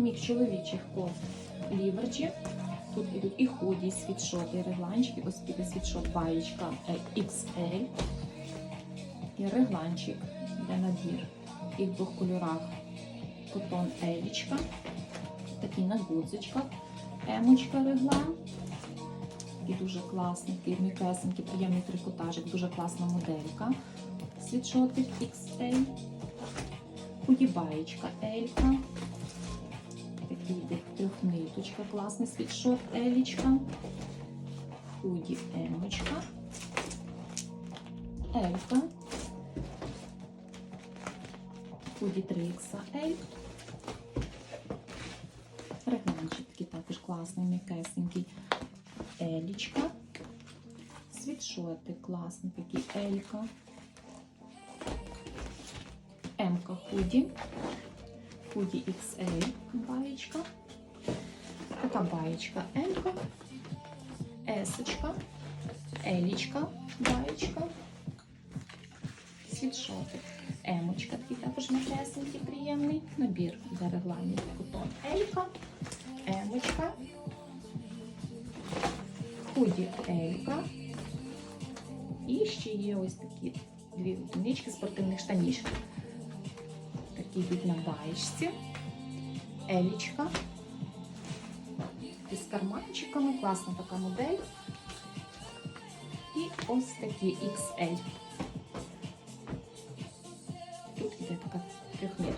мікс чоловічих кофт ліверджі. Тут ідуть і худі, світшоти, і регланчики. Ось піде світшот баєчка е, XL. І регланчик для набір. І в двох кольорах котон елічка. Такий на гудзичках. Емочка реглан. І дуже класний, такий м'якесенький, приємний трикотажик, дуже класна моделька. Світшотик XL. Худібаєчка Елька. Трьохниточка, класний світшот Елічка. Худі Емочка. Елька. Худі 3XL. Регнанчик такий також класний, м'якесенький. Елічка. Світшоти класний такий Елька. М-ка худі. Худі XL баєчка. Така баєчка М-ка. Есочка. Елічка баєчка. Світшотик. Емочка, такий також м'якесенький, приємний. Набір для регламенту кутон Елька. Емочка. Худі Елька. І ще є ось такі дві одинички спортивних штанішок. Такі від на баєчці. Елічка. Із карманчиками. Класна така модель. І ось такі XL. Тут іде така трьохниточка.